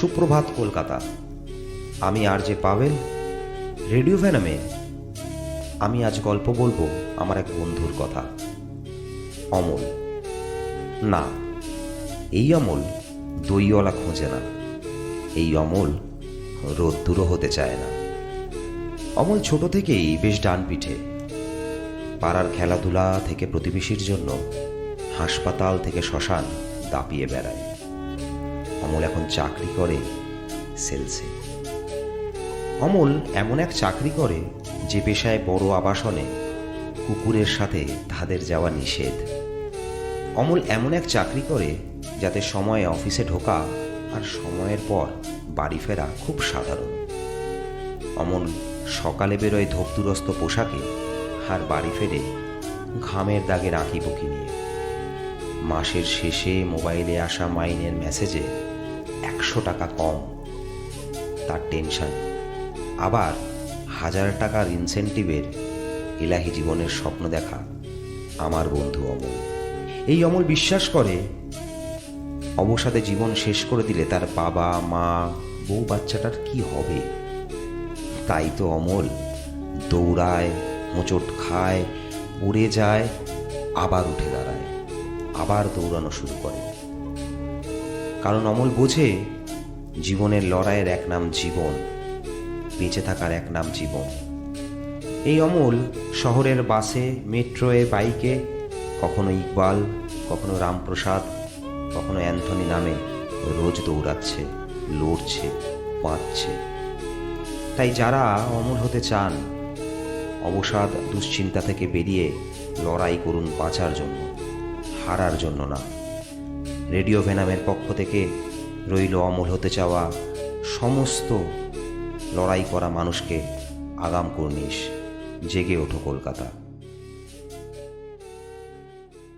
সুপ্রভাত কলকাতা। আমি আর যে পাবেল রেডিও ভ্যানামে। আমি আজ গল্প বলব আমার এক বন্ধুর কথা। অমল। না, এই অমল দইওয়ালা খোঁজে না। এই অমল রোদ্দুরও হতে চায় না। অমল ছোট থেকেই বেশ ডান পিঠে পাড়ার খেলাধুলা থেকে প্রতিবেশীর জন্য হাসপাতাল থেকে শ্মশান দাপিয়ে বেড়ায়। অমল এখন চাকরি করে সেলসে। অমল এমন এক চাকরি করে যে পেশায় বড় আবাসনে কুকুরের সাথে তাদের যাওয়া নিষেধ। অমল এমন এক চাকরি করে যাতে সময়ে অফিসে ঢোকা আর সময়ের পর বাড়ি ফেরা খুব সাধারণ। অমল সকালে বেরোয় ধোপদুরস্ত পোশাকে আর বাড়ি ফেরে ঘামের দাগে রাখি বুকি নিয়ে। মাসের শেষে মোবাইলে আসা মাইনের মেসেজে একশো টাকা কম। তার টেনশন। আবার হাজার টাকার ইনসেন্টিভের এলাহি জীবনের স্বপ্ন দেখা আমার বন্ধু অমল। এই অমল বিশ্বাস করে অবসাদে জীবন শেষ করে দিলে তার বাবা, মা, বউ বাচ্চাটার কি হবে? তাই তো অমল দৌড়ায়, মোচট খায়, পড়ে যায়, আবার উঠে দাঁড়ায়, আবার দৌড়ানো শুরু করে। কারণ অমল বোঝে জীবনের লড়াইয়ের এক নাম জীবন, বেঁচে থাকার এক নাম জীবন। এই অমল শহরের বাসে, মেট্রোয়ে, বাইকে, কখনো ইকবাল, কখনো রামপ্রসাদ, কখনো অ্যান্থনি নামে রোজ দৌড়াচ্ছে, লড়ছে বাঁচছে তাই যারা অমর হতে চান, অবসাদ দুশ্চিন্তা থেকে বেরিয়ে লড়াই করুন বাঁচার জন্য, হারার জন্য না। রেডিও ভেনামের পক্ষ থেকে রইল অমল হতে চাওয়া সমস্ত লড়াই করা মানুষকে আগাম কর্নিশ জেগে ওঠো কলকাতা।